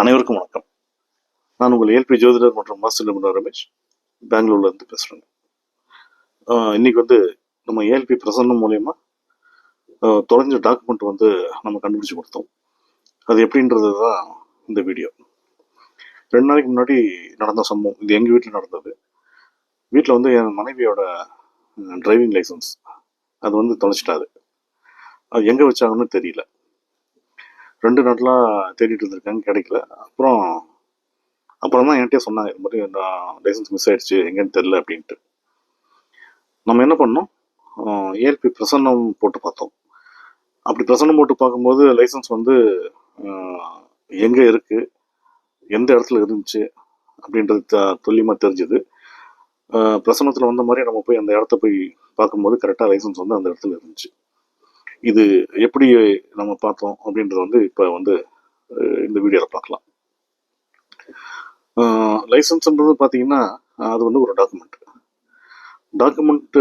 அனைவருக்கும் வணக்கம். நான் உங்கள் ஏல்பி ஜோதிடர் மற்றும் மாஸ்டர் நிபுணர் ரமேஷ். பெங்களூர்ல இருந்து பேசுறேன் இன்னைக்கு வந்து நம்ம ஏஎல்பி பிரசன்னம் மூலயமா தொலைஞ்ச டாக்குமெண்ட் வந்து நம்ம கண்டுபிடிச்சு கொடுத்தோம். அது எப்படின்றது தான் இந்த வீடியோ ரெண்டு நாளைக்கு முன்னாடி நடந்த சம்பவம். இது எங்கள் வீட்டில் நடந்தது. வீட்டில் வந்து என் மனைவியோட டிரைவிங் லைசன்ஸ் அது வந்து தொலைச்சிட்டாரு. அது எங்கே வச்சாங்கன்னு தெரியல. ரெண்டு நாட்லாம் தேடிட்டு இருந்திருக்காங்க கிடைக்கல. அப்புறம் அப்புறம் தான் என்கிட்டயே சொன்னாங்க இது மாதிரி லைசன்ஸ் மிஸ் ஆயிடுச்சு எங்கேன்னு தெரில அப்படின்ட்டு. நம்ம என்ன பண்ணோம்? ஏஎல்பி பிரசன்னம் போட்டு பார்த்தோம். அப்படி பிரசன்னம் போட்டு பார்க்கும்போது லைசன்ஸ் வந்து எங்கே இருக்குது எந்த இடத்துல இருந்துச்சு? அப்படின்றது த- துல்லியமாக தெரிஞ்சுது. பிரசன்னத்தில் வந்த மாதிரி நம்ம போய் அந்த இடத்த போய் பார்க்கும்போது கரெக்டாக லைசன்ஸ் வந்து அந்த இடத்துல இருந்துச்சு. இது எப்படி நம்ம பார்த்தோம் அப்படின்றது வந்து இப்போ வந்து இந்த வீடியோவில் பார்க்கலாம். லைசன்ஸ்ன்றது பார்த்தீங்கன்னா அது வந்து ஒரு டாக்குமெண்ட் டாக்குமெண்ட்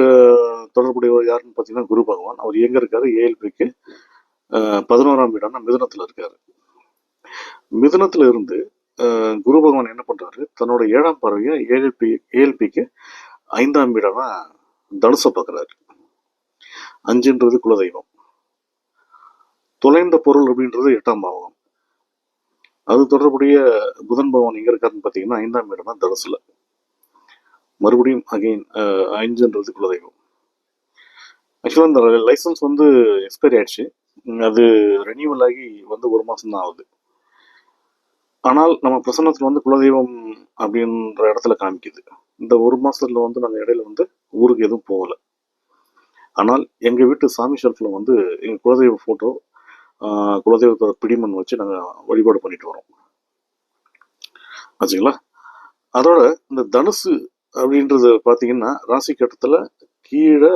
தொடர்புடையவர் யாருன்னு பார்த்தீங்கன்னா குரு பகவான். அவர் எங்கே இருக்காரு? ஏஎல்பிக்கு பதினோராம் வீடான மிதனத்தில் இருக்காரு. மிதனத்தில் இருந்து குரு பகவான் என்ன பண்ணுறாரு தன்னோட ஏழாம் பறவையை ஏஎல்பி ஏஎல்பிக்கு ஐந்தாம் வீடான தனுசை பார்க்குறாரு. அஞ்சுன்றது குலதெய்வம். தொலைந்த பொருள் அப்படின்றது எட்டாம் பாவம் அது தொடர்புடைய புதன் பகவான் எங்க இருக்காருன்னு பார்த்தீங்கன்னா ஐந்தாம் இடம் தான் தனுசுல. மறுபடியும் அகைன் அஞ்சுன்றது குலதெய்வம். ஆக்சுவலாக இந்த லைசன்ஸ் வந்து எக்ஸ்பைரி ஆயிடுச்சு. அது ரெனியூவல் ஆகி வந்து ஒரு மாதம் தான் ஆகுது. ஆனால் நம்ம பிரசன்னத்தில் வந்து குலதெய்வம் அப்படின்ற இடத்துல காமிக்குது. இந்த ஒரு மாதத்தில் வந்து நாங்கள் இடையில வந்து ஊருக்கு எதுவும் போகல. ஆனால் எங்கள் வீட்டு சாமி ஷெல்ஃபில் வந்து எங்கள் குலதெய்வ ஃபோட்டோ குலதெய்வத்தோட பிடிமண் வச்சு நாங்கள் வழிபாடு பண்ணிட்டு வரோம். ஆச்சுங்களா? அதோட இந்த தனுசு அப்படின்றது பார்த்தீங்கன்னா ராசி கட்டத்தில் கீழே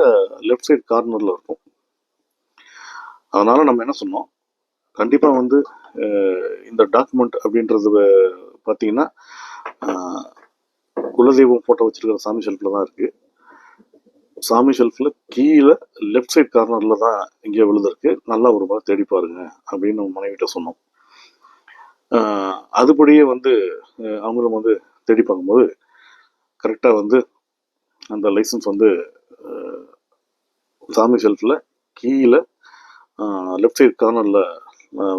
லெஃப்ட் சைடு கார்னரில் இருக்கும். அதனால் நம்ம என்ன சொன்னோம்? கண்டிப்பாக வந்து இந்த டாக்குமெண்ட் அப்படின்றது பார்த்தீங்கன்னா குலதெய்வம் ஃபோட்டோ வச்சுருக்கிற சாமி ஷெல்ஃபில் தான் இருக்குது சாமி ஷெல்ஃபில் கீழே லெஃப்ட் சைட் கார்னரில் தான் இங்கே விழுந்திருக்கு. நல்லா ஒரு மாதிரி தேடி பாருங்க அப்படின்னு நம்ம மனைவிட்ட சொன்னோம். அதுபடியே வந்து அவங்களும் வந்து தேடி பார்க்கும்போது கரெக்டாக வந்து அந்த லைசன்ஸ் வந்து சாமி ஷெல்ஃபில் கீழே லெஃப்ட் சைட் கார்னரில்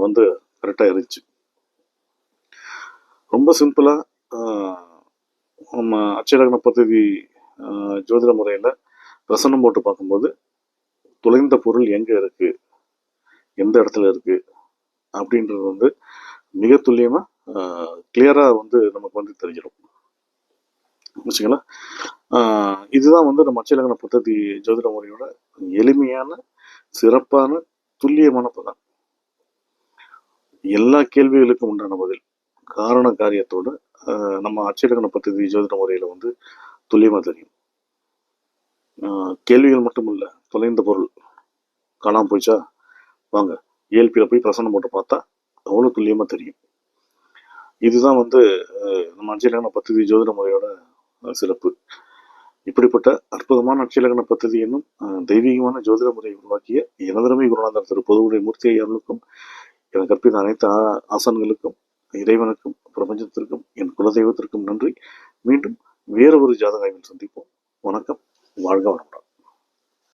வந்து கரெக்டாக இருந்துச்சு. ரொம்ப சிம்பிளாக நம்ம அச்சலக்ன பதவி ஜோதிட முறையில் ரசனம் போட்டு பார்க்கும்போது தொலைந்த பொருள் எங்கே இருக்குது எந்த இடத்துல இருக்குது அப்படின்றது வந்து மிக துல்லியமாக கிளியராக வந்து நமக்கு வந்து தெரிஞ்சிடும். வச்சுங்களா இதுதான் வந்து நம்ம அச்சலங்கன பத்ததி ஜோதிட முறையோட எளிமையான சிறப்பான துல்லியமான பதம். எல்லா கேள்விகளுக்கும் உண்டான பதில் காரண காரியத்தோட நம்ம அச்சலங்கன பத்ததி ஜோதிட முறையில் வந்து துல்லியமாக தெரியும். கேள்விகள் மட்டும் இல்லை தொலைந்த பொருள். காணாமல் போயிச்சா வாங்க ஏல்பியில் போய் பிரசனம் போட்டு பார்த்தா அவ்வளோ துல்லியமாக தெரியும். இதுதான் வந்து நம்ம அஞ்சலகன பத்ததி ஜோதிட முறையோட சிறப்பு. இப்படிப்பட்ட அற்புதமான அச்சலகன பத்ததி என்னும் தெய்வீகமான ஜோதிட முறையை உருவாக்கிய எனதரமை குருநாதர் திரு பொதுவுடைய மூர்த்தி ஐயாவுக்கும் எனக்கு கற்பித்த அனைத்து ஆசன்களுக்கும் இறைவனுக்கும் பிரபஞ்சத்திற்கும் என் குலதெய்வத்திற்கும் நன்றி. மீண்டும் வேறு ஒரு ஜாதகாய்வில் சந்திப்போம். வணக்கம். வாழ்க வளமுடன்.